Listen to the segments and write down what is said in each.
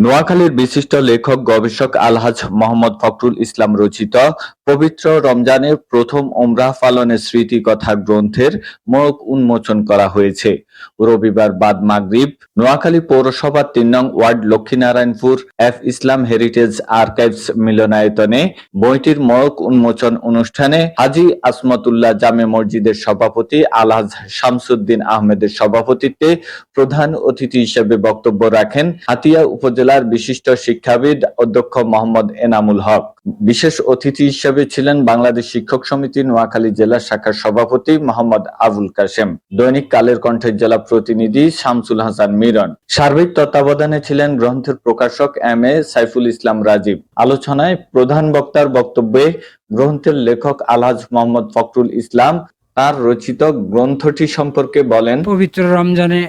নোয়াখালীর বিশিষ্ট লেখক, গবেষক আলহাজ মোহাম্মদ ফখরুল ইসলাম রচিত পবিত্র রমজানের প্রথম ওমরাহ পালনের স্মৃতিকথা গ্রন্থের মোড়ক উন্মোচন করা হয়েছে। রবিবার বাদ মাগরিব, নোয়াখালী পৌরসভার তিন নং ward Lakshminarayanpur F Islam heritage archives মিলনায়তনে বইটির মোড়ক উন্মোচন অনুষ্ঠানে হাজি আসমতুল্লাহ জামে মসজিদের সভাপতি আলহাজ শামসুদ্দিন আহমেদের সভাপতিত্বে প্রধান অতিথি হিসেবে বক্তব্য রাখেন হাতিয়া উপজেলার বিশিষ্ট শিক্ষাবিদ অধ্যক্ষ মোহাম্মদ এনামুল হক। বিশেষ অতিথি হিসেবে ছিলেন বাংলাদেশ শিক্ষক সমিতি নোয়াখালী জেলা শাখার সভাপতি মোহাম্মদ আবুল কাশেম। দৈনিক কালের কণ্ঠের জেলা প্রতিনিধি শামসুল হাসান মিরন। সার্বিক তত্ত্বাবধানে ছিলেন গ্রন্থের প্রকাশক এম এ সাইফুল ইসলাম রাজীব। আলোচনায় প্রধান বক্তার বক্তব্যে গ্রন্থের লেখক আলহাজ মোহাম্মদ ফখরুল ইসলাম তার রচিত গ্রন্থটি সম্পর্কে বলেন, পবিত্র রমজানে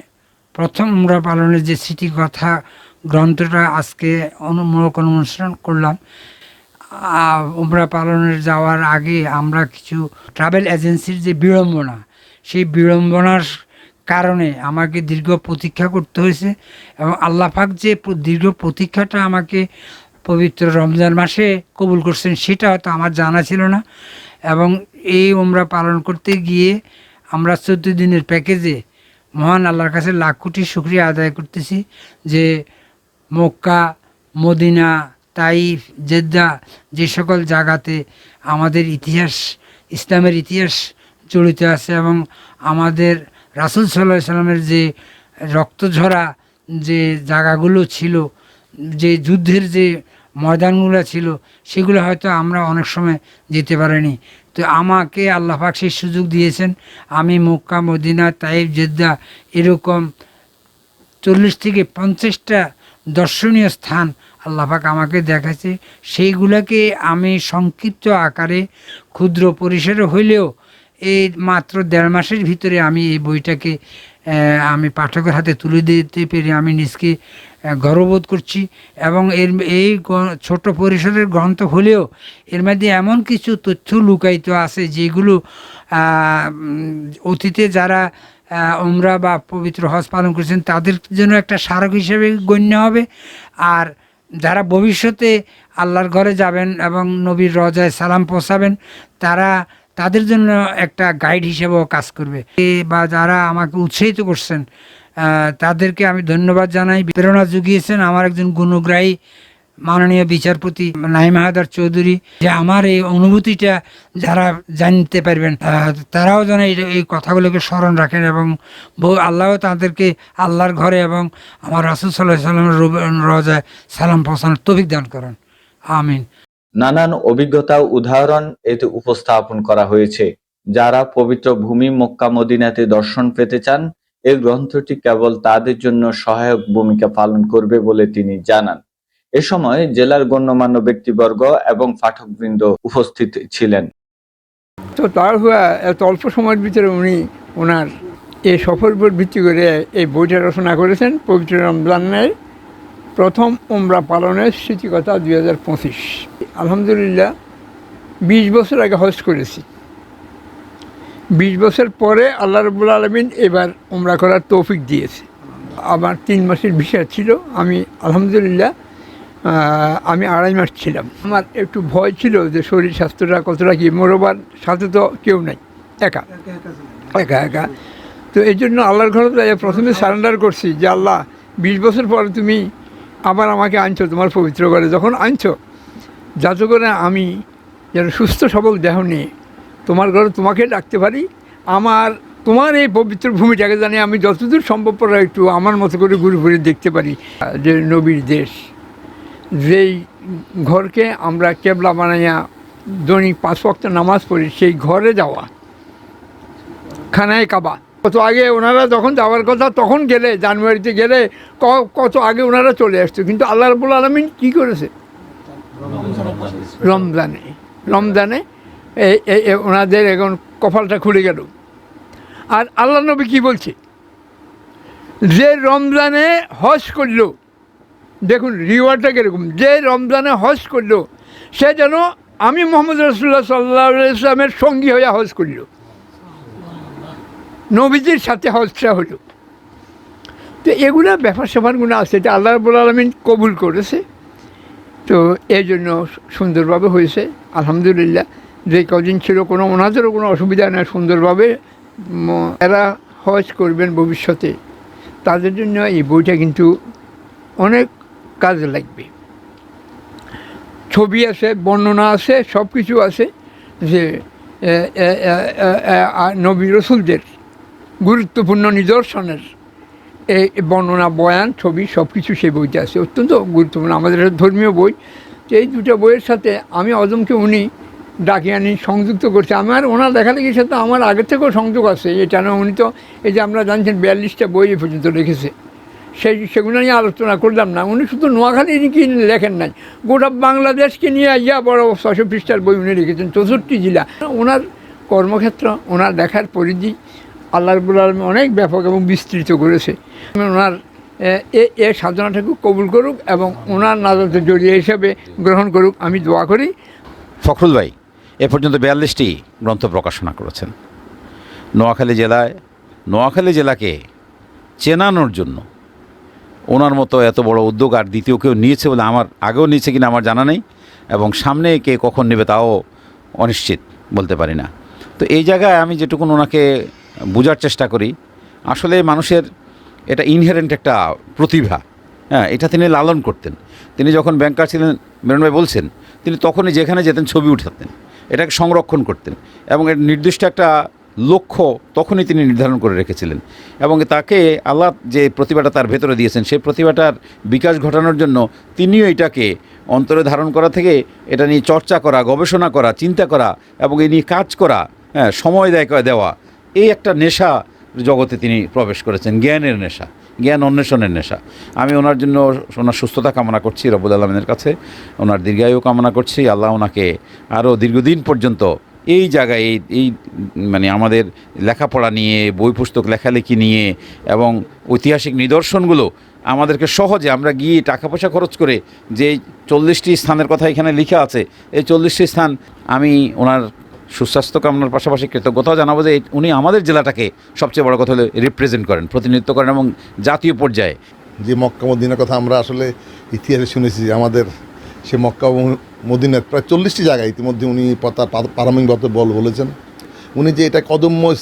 প্রথম উমরা পালনের যে স্মৃতি কথা গ্রন্থটা আজকে অনুমূলক অনুষ্ঠান করলাম। উমরা পালনের যাওয়ার আগে আমরা কিছু ট্রাভেল এজেন্সির যে বিড়ম্বনা, সেই বিড়ম্বনার কারণে আমাকে দীর্ঘ প্রতীক্ষা করতে হয়েছে এবং আল্লাহ পাক যে দীর্ঘ প্রতীক্ষাটা আমাকে পবিত্র রমজান মাসে কবুল করছেন সেটা হয়তো আমার জানা ছিল না এবং এই উমরা পালন করতে গিয়ে আমরা চোদ্দ দিনের প্যাকেজে মহান আল্লাহর কাছে লাখ কোটি শুক্রিয়া আদায় করতেছি যে মক্কা, মদিনা, তাইফ, জেদ্দা, যে সকল জায়গাতে আমাদের ইতিহাস, ইসলামের ইতিহাস জড়িত আছে এবং আমাদের রাসুল সাল্লাহ সাল্লামের যে রক্তঝরা যে জায়গাগুলো ছিল, যে যুদ্ধের যে ময়দানগুলো ছিল, সেগুলো হয়তো আমরা অনেক সময় যেতে পারিনি। তো আমাকে আল্লাহ পাক সেই সুযোগ দিয়েছেন, আমি মক্কা, মদিনা, তাইফ, জেদ্দা এরকম চল্লিশ থেকে পঞ্চাশটা দর্শনীয় স্থান আল্লাপাক আমাকে দেখাচ্ছে সেইগুলোকে আমি সংক্ষিপ্ত আকারে ক্ষুদ্র পরিসরে হইলেও এই মাত্র দেড় মাসের ভিতরে আমি এই বইটাকে আমি পাঠকের হাতে তুলে দিতে পেরে আমি নিজকে গর্ববোধ করছি এবং এর, এই ছোট পরিসরের গ্রন্থ হলেও এর মধ্যে এমন কিছু তথ্য লুকায়িত আছে যেগুলো অতীতে যারা ওমরা বা পবিত্র হজ পালন করেছেন, তাদের জন্য একটা স্মারক হিসেবে গণ্য হবে। আর যারা ভবিষ্যতে আল্লাহর ঘরে যাবেন এবং নবীর রজায় সালাম পৌঁছাবেন, তারা তাদের জন্য একটা গাইড হিসেবেও কাজ করবে। বা যারা আমাকে উৎসাহিত করছেন তাদেরকে আমি ধন্যবাদ জানাই। প্রেরণা জুগিয়েছেন আমার একজন গুণগ্রাহী মাননীয় বিচারপতি নাইম হায়দার চৌধুরী যে আমার এই অনুভূতিটা যারা জানতে পারবেন তারাও যেন এই কথাগুলোকে স্মরণ রাখেন এবং বহু আল্লাহও তাদেরকে আল্লাহর ঘরে এবং আমার রাসুল সাল্লাহ সাল্লামের রজায় সালাম পৌঁছানোর তৌফিক দান করেন। আমিন। নানান অভিজ্ঞতা উদাহরণ এতে উপস্থাপন করা হয়েছে। যারা পবিত্র ভূমি মক্কা মদিনাতে দর্শন পেতে চান এই গ্রন্থটি কেবল তাদের জন্য সহায়ক ভূমিকা পালন করবে বলে তিনি জানান। এ সময় জেলার গণ্যমান্য ব্যক্তিবর্গ এবং পাঠকবৃন্দ উপস্থিত ছিলেন। তো তার হওয়া এত অল্প সময়ের ভিতরে উনি ওনার এই সফর উপর ভিত্তি করে এই বইটা রচনা করেছেন, পবিত্র রমজানের প্রথম উমরা পালনের স্মৃতিকথা দুই হাজার পঁচিশ। আলহামদুলিল্লাহ, বিশ বছর আগে হজ করেছি। বিশ বছর পরে আল্লাহ রবুল আলমিন এবার উমরা করার তৌফিক দিয়েছে। আমার তিন মাসের ভিসা ছিল। আমি আলহামদুলিল্লাহ আমি আড়াই মাস ছিলাম। আমার একটু ভয় ছিল যে শরীর স্বাস্থ্যটা কতটা কি মোরবার সাথে তো কেউ নাই, একা। একা একা। তো এই জন্য আল্লাহর ঘরে প্রথমে সারেন্ডার করছি যে, আল্লাহ, বিশ বছর পরে তুমি আবার আমাকে আনছো, তোমার পবিত্র ঘরে। যখন আনছো, যাতে করে আমি যেন সুস্থ, সবল দেহ নিয়ে তোমার ঘরে তোমাকে ডাকতে পারি। আমার, তোমার এই পবিত্র ভূমিটাকে জানি আমি যতদূর সম্ভব একটু আমার মতো করে ঘুরে ঘুরে দেখতে পারি, যে নবীর দেশ। যেই ঘরকে আমরা কেবলা বানাইয়া দৈনিক পাঁচ ওয়াক্ত নামাজ পড়ি, সেই ঘরে যাওয়া। খানায় কাবা। কত আগে ওনারা যখন যাওয়ার কথা, তখন গেলে, জানুয়ারিতে গেলে কত আগে ওনারা চলে আসতো। কিন্তু আল্লাহ রবুল আলমিন কী করেছে? রমজানে রমজানে ওনাদের এখন কপালটা খুলে গেল। আর আল্লাহ নবী কী বলছে? যে রমজানে হজ করল দেখুন রিওয়ার্ডটা কীরকম? যে রমজানে হজ করল, সে যেন আমি মোহাম্মদ রসুল্লাহ সাল্লাহ ইসলামের সঙ্গী হয়ে হজ করল। নবীজির সাথে হজটা হলো। তো এগুলো ব্যাপার স্যাপারগুলো আছে, এটা আল্লাহ রবুল আলমিন কবুল করেছে। তো এই জন্য সুন্দরভাবে হয়েছে, আলহামদুলিল্লাহ। যে কদিন ছিল, কোনো ওনাদেরও কোনো অসুবিধা নেই, সুন্দরভাবে এরা হজ করবেন ভবিষ্যতে। তাদের জন্য এই বইটা কিন্তু অনেক কাজে লাগবে। ছবি আছে, বর্ণনা আছে সব কিছু আছে যে নবী রসুলদের গুরুত্বপূর্ণ নিদর্শনের এই বর্ণনা, বয়ান, ছবি সব কিছু সেই বইতে আছে। অত্যন্ত গুরুত্বপূর্ণ, আমাদের ধর্মীয় বই। এই দুটো বইয়ের সাথে আমি অদমকে উনি ডাকি আনি, সংযুক্ত করছে। আমার ওনার লেখালেখির সাথে আমার আগের থেকেও সংযোগ আছে। এটা উনি তো এই যে আমরা জানছেন, বিয়াল্লিশটা বই এ পর্যন্ত লিখেছে। সেই সেগুলো নিয়ে আলোচনা করলাম না। উনি শুধু নোয়াখালী কি লেখেন নাই। গোটা বাংলাদেশকে নিয়ে ইয়া বড় ছশো পৃষ্ঠার বই উনি লিখেছেন, চৌষট্টি জেলা। ওনার কর্মক্ষেত্র, ওনার লেখার পরিধি আল্লাহ আলমী অনেক ব্যাপক এবং বিস্তৃত করেছে। ওনার এ, এ- এ সাধনাটাকে কবুল করুক এবং ওনার নাজাতে জড়িয়ে হিসেবে গ্রহণ করুক। আমি দোয়া করি। ফখরুল ভাই, এ পর্যন্ত বিয়াল্লিশটি গ্রন্থ প্রকাশনা করেছেন। নোয়াখালী জেলায়, নোয়াখালী জেলাকে চেনানোর জন্য ওনার মতো এত বড় উদ্যোগ আর দ্বিতীয় কেউ নিয়েছে বলে আমার, আগেও নিয়েছে কিনা আমার জানা নেই এবং সামনে কে কখন নেবে তাও অনিশ্চিত বলতে পারি না। তো এই জায়গায় আমি যেটুকুন ওনাকে বোঝার চেষ্টা করি, আসলে মানুষের এটা ইনহেরেন্ট একটা প্রতিভা হ্যাঁ এটা তিনি লালন করতেন। তিনি যখন ব্যাংকার ছিলেন, মেরন ভাই বলছেন, তিনি তখনই যেখানে যেতেন ছবি উঠাতেন, এটাকে সংরক্ষণ করতেন এবং এর নির্দিষ্ট একটা লক্ষ্য তখনই তিনি নির্ধারণ করে রেখেছিলেন। এবং তাকে আল্লাহ যে প্রতিভাটা তার ভেতরে দিয়েছেন, সেই প্রতিভাটার বিকাশ ঘটানোর জন্য তিনিও এটাকে অন্তরে ধারণ করা থেকে এটা নিয়ে চর্চা করা, গবেষণা করা, চিন্তা করা এবং এ নিয়ে কাজ করা হ্যাঁ সময় দেয় দেওয়া, এই একটা নেশা জগতে তিনি প্রবেশ করেছেন, জ্ঞানের নেশা, জ্ঞান অন্বেষণের নেশা। আমি ওনার জন্য ওনার সুস্থতা কামনা করছি রবুল আলমিনের কাছে, ওনার দীর্ঘায়ু কামনা করছি, আল্লাহ ওনাকে আরও দীর্ঘদিন পর্যন্ত এই জায়গায়, এই এই মানে আমাদের লেখাপড়া নিয়ে, বই পুস্তক লেখালেখি নিয়ে এবং ঐতিহাসিক নিদর্শনগুলো আমাদেরকে সহজে আমরা গিয়ে টাকা পয়সা খরচ করে যে চল্লিশটি স্থানের কথা এখানে লেখা আছে, এই চল্লিশটি স্থান আমি ওনার সুস্বাস্থ্য কামনার পাশাপাশি কৃতজ্ঞতাও জানাব যে উনি আমাদের জেলাটাকে সবচেয়ে বড় কথা হলে রিপ্রেজেন্ট করেন, প্রতিনিধিত্ব করেন এবং জাতীয় পর্যায়ে। যে মক্কা মদিনার কথা আমরা আসলে ইতিহাসে শুনেছি আমাদের সে মক্কা মদিনার প্রায় চল্লিশটি জায়গায় ইতিমধ্যে উনি তার পা- পারমাণবিক বল বলেছেন। উনি যে এটা কদম্য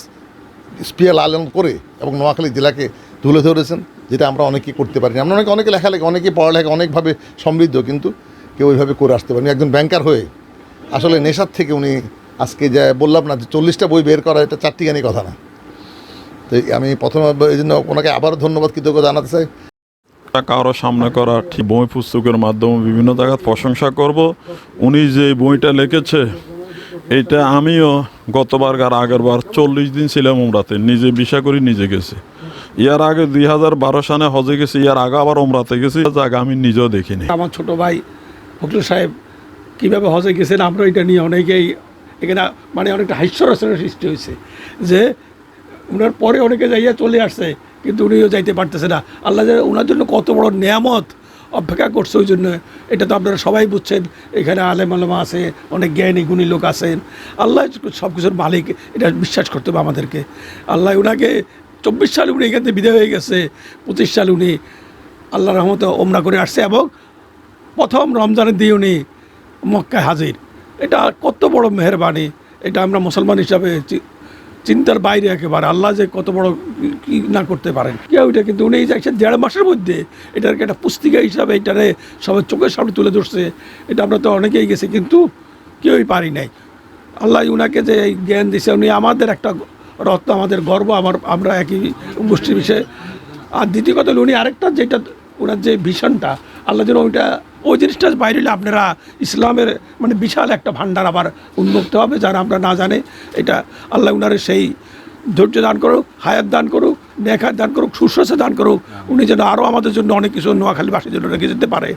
স্পিয়াল লালন করে এবং নোয়াখালী জেলাকে তুলে ধরেছেন, যেটা আমরা অনেকেই করতে পারিনি। আমরা অনেকে অনেকে লেখালেখি অনেকে পড়ালেখা অনেকভাবে সমৃদ্ধ, কিন্তু কেউ ওইভাবে করে আসতে পারেনি। একজন ব্যাংকার হয়ে আসলে নেশার থেকে উনি আজকে যা বললাম না যে চল্লিশটা বই বের করা, এটা চারটিখানি কথা না। তো আমি প্রথমে এই জন্য ওনাকে আবারও ধন্যবাদ, কৃতজ্ঞতা জানাতে চাই। কারও সামনে করা ঠিক বই পুস্তকের মাধ্যমে বিভিন্ন জায়গায় প্রশংসা করব। উনি যে বইটা লিখেছে, এটা আমিও গতবার আর আগের বার চল্লিশ দিন ছিলাম উমরাতে, নিজে বিষা করি নিজে গেছি। ইয়ার আগে দুই হাজার বারো সালে হজে গেছি, ইয়ার আগে আবার ওমরাতে গেছি জায়গা আমি নিজেও দেখিনি। আমার ছোট ভাই ফখরুল সাহেব কীভাবে হজে গেছেন, আমরা এটা নিয়ে অনেকেই এখানে মানে অনেকটা হাস্যরসের সৃষ্টি হয়েছে যে ওনার পরে অনেকে যাইয়া চলে আসছে। কিন্তু উনিও যাইতে পারতেছে না। আল্লাহ যে ওনার জন্য কত বড় নিয়ামত অপেক্ষা করছে ওই জন্য। এটা তো আপনারা সবাই বুঝছেন, এখানে আলেম আলমা আছে, অনেক জ্ঞানী গুণী লোক আছেন। আল্লাহ সব কিছুর মালিক, এটা বিশ্বাস করতে হবে আমাদেরকে। আল্লাহ ওনাকে চব্বিশ সালে উনি এখান থেকে বিদায় হয়ে গেছে, পঁচিশ সালে উনি আল্লাহ রহমতে ওমরা করে আসছে এবং প্রথম রমজানের দিয়ে উনি মক্কায় হাজির। এটা কত বড় মেহরবানি, এটা আমরা মুসলমান হিসাবে চিন্তার বাইরে একেবারে। আল্লাহ যে কত বড় কি না করতে পারেন। কেউ এটা কিন্তু উনি যাচ্ছেন দেড় মাসের মধ্যে এটাকে একটা পুস্তিকা হিসাবে এটারে সবাই চোখের সামনে তুলে ধরছে। এটা আমরা তো অনেকেই গেছি কিন্তু কেউই পারি নাই। আল্লাহ উনাকে যে জ্ঞান দিছে, উনি আমাদের একটা রত্ন আমাদের গর্ব, আমার, আমরা একই গোষ্ঠীর বিষয়ে। আর দ্বিতীয় কথা উনি আরেকটা যেটা ওনার যে ভীষণটা আল্লাহ যেন ওইটা ওই জিনিসটা বাইরে হলে আপনারা ইসলামের মানে বিশাল একটা ভাণ্ডার আবার উন্মুক্ত হবে, যারা আমরা না জানে। এটা আল্লাহ উনারে সেই ধৈর্য দান করুক, হায়াত দান করুক নেখার দান করুক, সুস্বাস্থ্য দান করুক। উনি যেন আরও আমাদের জন্য অনেক কিছু নোয়াখালীবাসীর জন্য রেখে যেতে পারে।